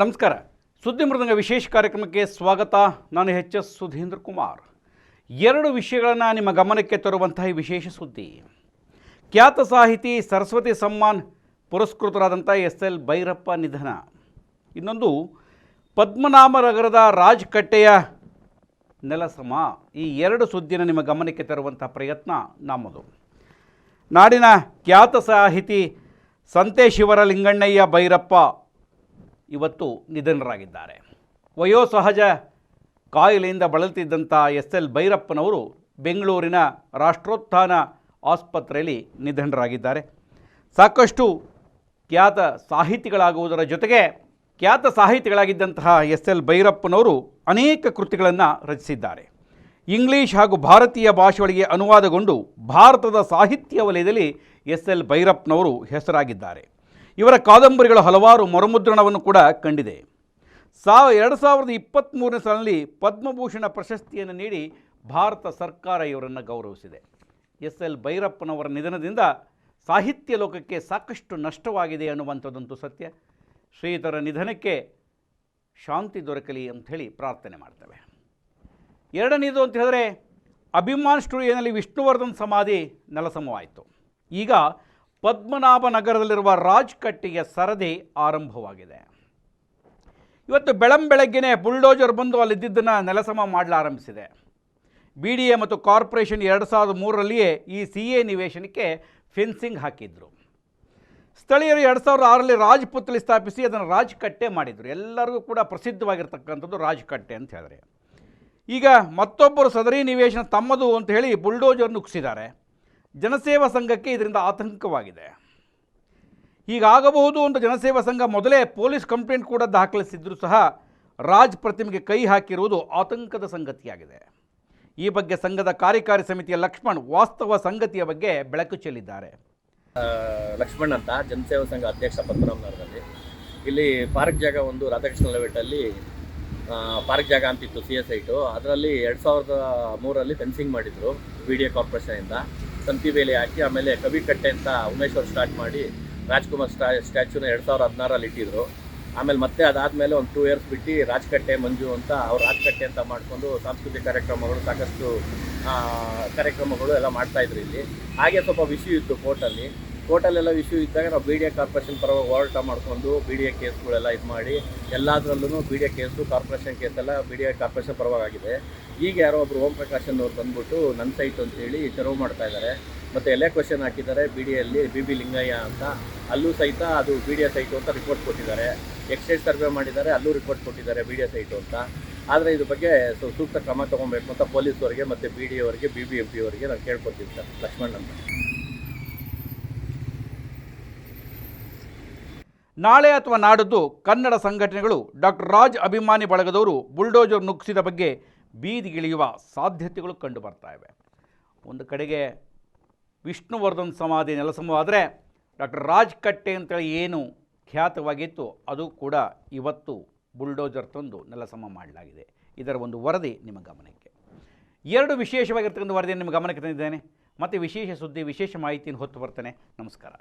ನಮಸ್ಕಾರ. ಸುದ್ದಿ ಮೃದಂಗ ವಿಶೇಷ ಕಾರ್ಯಕ್ರಮಕ್ಕೆ ಸ್ವಾಗತ. ನಾನು ಎಚ್ ಎಸ್ ಸುಧೀಂದ್ರ ಕುಮಾರ್. ಎರಡು ವಿಷಯಗಳನ್ನು ನಿಮ್ಮ ಗಮನಕ್ಕೆ ತರುವಂತಹ ಈ ವಿಶೇಷ ಸುದ್ದಿ. ಖ್ಯಾತ ಸಾಹಿತಿ ಸರಸ್ವತಿ ಸಮ್ಮಾನ್ ಪುರಸ್ಕೃತರಾದಂಥ ಎಸ್ ಎಲ್ ಭೈರಪ್ಪ ನಿಧನ. ಇನ್ನೊಂದು, ಪದ್ಮನಾಭನಗರದ ರಾಜ್ಕಟ್ಟೆಯ ನೆಲಸಮ. ಈ ಎರಡು ಸುದ್ದಿನ ನಿಮ್ಮ ಗಮನಕ್ಕೆ ತರುವಂಥ ಪ್ರಯತ್ನ ನಮ್ಮದು. ನಾಡಿನ ಖ್ಯಾತ ಸಾಹಿತಿ ಸಂತೆ ಶಿವರ ಲಿಂಗಣ್ಣಯ್ಯ ಭೈರಪ್ಪ ಇವತ್ತು ನಿಧನರಾಗಿದ್ದಾರೆ. ವಯೋಸಹಜ ಕಾಯಿಲೆಯಿಂದ ಬಳಲುತ್ತಿದ್ದಂಥ ಎಸ್ ಎಲ್ ಭೈರಪ್ಪನವರು ಬೆಂಗಳೂರಿನ ರಾಷ್ಟ್ರೋತ್ಥಾನ ಆಸ್ಪತ್ರೆಯಲ್ಲಿ ನಿಧನರಾಗಿದ್ದಾರೆ. ಸಾಕಷ್ಟು ಖ್ಯಾತ ಸಾಹಿತಿಗಳಾಗುವುದರ ಜೊತೆಗೆ ಖ್ಯಾತ ಸಾಹಿತಿಗಳಾಗಿದ್ದಂತಹ ಎಸ್ ಎಲ್ ಭೈರಪ್ಪನವರು ಅನೇಕ ಕೃತಿಗಳನ್ನು ರಚಿಸಿದ್ದಾರೆ. ಇಂಗ್ಲೀಷ್ ಹಾಗೂ ಭಾರತೀಯ ಭಾಷೆಗಳಿಗೆ ಅನುವಾದಗೊಂಡು ಭಾರತದ ಸಾಹಿತ್ಯ ವಲಯದಲ್ಲಿ ಎಸ್ ಎಲ್ ಭೈರಪ್ಪನವರು ಹೆಸರಾಗಿದ್ದಾರೆ. ಇವರ ಕಾದಂಬರಿಗಳು ಹಲವಾರು ಮರುಮುದ್ರಣವನ್ನು ಕೂಡ ಕಂಡಿದೆ. ಸಾವ ಎರಡು ಸಾವಿರದ ಇಪ್ಪತ್ತ್ಮೂರನೇ ಸಾಲಿನಲ್ಲಿ ಪದ್ಮಭೂಷಣ ಪ್ರಶಸ್ತಿಯನ್ನು ನೀಡಿ ಭಾರತ ಸರ್ಕಾರ ಇವರನ್ನು ಗೌರವಿಸಿದೆ. ಎಸ್ ಎಲ್ ಭೈರಪ್ಪನವರ ನಿಧನದಿಂದ ಸಾಹಿತ್ಯ ಲೋಕಕ್ಕೆ ಸಾಕಷ್ಟು ನಷ್ಟವಾಗಿದೆ ಅನ್ನುವಂಥದ್ದಂತೂ ಸತ್ಯ. ಶ್ರೀಯುತರ ನಿಧನಕ್ಕೆ ಶಾಂತಿ ದೊರಕಲಿ ಅಂಥೇಳಿ ಪ್ರಾರ್ಥನೆ ಮಾಡ್ತೇವೆ. ಎರಡನೇದು ಅಂತ ಹೇಳಿದ್ರೆ, ಅಭಿಮಾನ್ ಸ್ಟುಡಿಯೋನಲ್ಲಿ ವಿಷ್ಣುವರ್ಧನ್ ಸಮಾಧಿ ನೆಲಸಮವಾಯಿತು. ಈಗ ಪದ್ಮನಾಭ ನಗರದಲ್ಲಿರುವ ರಾಜ್ಕಟ್ಟೆಯ ಸರದಿ ಆರಂಭವಾಗಿದೆ. ಇವತ್ತು ಬೆಳಂಬೆಳಗ್ಗೆನೇ ಬುಲ್ಡೋಜರ್ ಬಂದು ಅಲ್ಲಿದ್ದನ್ನು ನೆಲಸಮ ಮಾಡಲಾರಂಭಿಸಿದೆ ಬಿ ಡಿ ಎ ಮತ್ತು ಕಾರ್ಪೊರೇಷನ್ ಎರಡು ಸಾವಿರದ ಮೂರರಲ್ಲಿಯೇ ಈ ಸಿ ಎ ನಿವೇಶನಕ್ಕೆ ಫೆನ್ಸಿಂಗ್ ಹಾಕಿದ್ರು. ಸ್ಥಳೀಯರು ಎರಡು ಸಾವಿರದ ಆರರಲ್ಲಿ ರಾಜ್ಪುತ್ಲಿ ಸ್ಥಾಪಿಸಿ ಅದನ್ನು ರಾಜ್ಕಟ್ಟೆ ಮಾಡಿದರು. ಎಲ್ಲರಿಗೂ ಕೂಡ ಪ್ರಸಿದ್ಧವಾಗಿರ್ತಕ್ಕಂಥದ್ದು ರಾಜ್ಕಟ್ಟೆ ಅಂತ ಹೇಳಿದ್ರೆ. ಈಗ ಮತ್ತೊಬ್ಬರು ಸದರಿ ನಿವೇಶನ ತಮ್ಮದು ಅಂತ ಹೇಳಿ ಬುಲ್ಡೋಜರ್ ನುಗ್ಸಿದ್ದಾರೆ. ಜನಸೇವಾ ಸಂಘಕ್ಕೆ ಇದರಿಂದ ಆತಂಕವಾಗಿದೆ. ಹೀಗಾಗಬಹುದು ಅಂತ ಜನಸೇವಾ ಸಂಘ ಮೊದಲೇ ಪೊಲೀಸ್ ಕಂಪ್ಲೇಂಟ್ ಕೂಡ ದಾಖಲಿಸಿದ್ರು ಸಹ ರಾಜ್ ಪ್ರತಿಮೆಗೆ ಕೈ ಹಾಕಿರುವುದು ಆತಂಕದ ಸಂಗತಿಯಾಗಿದೆ. ಈ ಬಗ್ಗೆ ಸಂಘದ ಕಾರ್ಯಕಾರಿ ಸಮಿತಿಯ ಲಕ್ಷ್ಮಣ್ ವಾಸ್ತವ ಸಂಗತಿಯ ಬಗ್ಗೆ ಬೆಳಕು ಚೆಲ್ಲಿದ್ದಾರೆ. ಲಕ್ಷ್ಮಣ್ ಅಂತ ಜನಸೇವಾ ಸಂಘ ಅಧ್ಯಕ್ಷ ಪದ್ಮನಾಭನಗರದಲ್ಲಿ. ಇಲ್ಲಿ ಪಾರ್ಕ್ ಜಾಗ ಒಂದು ರಾಧಾಕೃಷ್ಣ ಲೆವೆಟಲ್ಲಿ ಪಾರ್ಕ್ ಜಾಗ ಅಂತಿತ್ತು ಸಿ ಎಸ್ ಐಟು ಅದರಲ್ಲಿ ಎರಡು ಸಾವಿರದ ಮೂರರಲ್ಲಿ ಫೆನ್ಸಿಂಗ್ ಮಾಡಿದರು ಬಿ ಡಿ ಎ ಕಾರ್ಪೊರೇಷನಿಂದ ತಂತಿ ಬೇಲಿ ಹಾಕಿ ಆಮೇಲೆ ಕವಿಕಟ್ಟೆ ಅಂತ ಉಮೇಶ್ವರ್ ಸ್ಟಾರ್ಟ್ ಮಾಡಿ ರಾಜ್ಕುಮಾರ್ ಸ್ಟಾ, ಸ್ಟ್ಯಾಚ್ಯೂನ ಎರಡು ಸಾವಿರದ ಹದಿನಾರಲ್ಲಿ ಇಟ್ಟಿದ್ರು. ಆಮೇಲೆ ಮತ್ತೆ ಅದಾದಮೇಲೆ ಒಂದು ಟೂ ಇಯರ್ಸ್ ಬಿಟ್ಟು ರಾಜ್ಕಟ್ಟೆ, ಮಂಜು ಅಂತ ಅವ್ರು ರಾಜ್ಕಟ್ಟೆ ಅಂತ ಮಾಡಿಕೊಂಡು ಸಾಂಸ್ಕೃತಿಕ ಕಾರ್ಯಕ್ರಮಗಳು ಸಾಕಷ್ಟು ಕಾರ್ಯಕ್ರಮಗಳು ಎಲ್ಲ ಮಾಡ್ತಾಯಿದ್ರು ಇಲ್ಲಿ. ಹಾಗೆ ಸ್ವಲ್ಪ ವಿಷಯ ಇತ್ತು ಕೋರ್ಟಲ್ಲಿ ಕೋರ್ಟಲ್ಲೆಲ್ಲ ಇಶ್ಯೂ ಇದ್ದಾಗ ನಾವು ಬಿ ಡಿ ಎ ಕಾರ್ಪೊರೇಷನ್ ಪರವಾಗಿ ಹೋರಾಟ ಮಾಡಿಕೊಂಡು ಬಿ ಡಿ ಎ ಕೇಸ್ಗಳೆಲ್ಲ ಇದು ಮಾಡಿ ಎಲ್ಲದರಲ್ಲೂ B D A case corporation ಕೇಸೆಲ್ಲ B D A corporation ಆಗಿದೆ ಈಗ ಯಾರೋ ಒಬ್ರು ಓಂ ಪ್ರಕಾಶ್ ಅನ್ನೋರು ಬಂದ್ಬಿಟ್ಟು ನನ್ನ ಸೈಟ್ ಅಂತೇಳಿ ತೆರವು ಮಾಡ್ತಾ ಇದ್ದಾರೆ ಮತ್ತು ಎಲ್ಲೇ ಕ್ವಶನ್ ಹಾಕಿದ್ದಾರೆ ಬಿ ಡಿ ಎಲ್ಲಿ ಬಿ ಬಿ ಲಿಂಗಯ್ಯ ಅಂತ. ಅಲ್ಲೂ ಸಹಿತ ಅದು ಬಿ ಡಿ ಎ ಸೈಟು ಅಂತ ರಿಪೋರ್ಟ್ ಕೊಟ್ಟಿದ್ದಾರೆ. ಎಕ್ಸೈಸ್ ಸರ್ವೆ ಮಾಡಿದ್ದಾರೆ, ಅಲ್ಲೂ ರಿಪೋರ್ಟ್ ಕೊಟ್ಟಿದ್ದಾರೆ ಬಿ ಡಿ ಎ ಸೈಟು ಅಂತ. ಆದರೆ ಇದ್ರ ಬಗ್ಗೆ ಸೊ, ಸೂಕ್ತ ಕ್ರಮ ತೊಗೊಬೇಕು ಅಂತ ಪೊಲೀಸವರಿಗೆ ಮತ್ತು ಬಿ ಡಿ ಅವರಿಗೆ ಬಿ ಬಿ ಎಂ ಪಿ ಅವರಿಗೆ ನಾನು ಕೇಳ್ಕೊತೀನಿ ಸರ್, ಲಕ್ಷ್ಮಣ್ ಅಂತ. ನಾಳೆ ಅಥವಾ ನಾಡದ್ದು ಕನ್ನಡ ಸಂಘಟನೆಗಳು ಡಾಕ್ಟರ್ ರಾಜ್ ಅಭಿಮಾನಿ ಬಳಗದವರು ಬುಲ್ಡೋಜರ್ ನುಗ್ಗಿಸಿದ ಬಗ್ಗೆ ಬೀದಿಗಿಳಿಯುವ ಸಾಧ್ಯತೆಗಳು ಕಂಡು ಇವೆ. ಒಂದು ಕಡೆಗೆ ವಿಷ್ಣುವರ್ಧನ್ ಸಮಾಧಿ ನೆಲಸಮವಾದರೆ ಡಾಕ್ಟರ್ ರಾಜ್ ಕಟ್ಟೆ ಅಂತೇಳಿ ಏನು ಖ್ಯಾತವಾಗಿತ್ತು, ಅದು ಕೂಡ ಇವತ್ತು ಬುಲ್ಡೋಜರ್ ತಂದು ನೆಲಸಮ ಮಾಡಲಾಗಿದೆ. ಇದರ ಒಂದು ವರದಿ ನಿಮ್ಮ ಗಮನಕ್ಕೆ. ಎರಡು ವಿಶೇಷವಾಗಿರ್ತಕ್ಕಂಥ ವರದಿಯನ್ನು ನಿಮ್ಮ ಗಮನಕ್ಕೆ ತಂದಿದ್ದೇನೆ. ಮತ್ತು ವಿಶೇಷ ಸುದ್ದಿ, ವಿಶೇಷ ಮಾಹಿತಿಯನ್ನು ಹೊತ್ತು ಬರ್ತೇನೆ. ನಮಸ್ಕಾರ.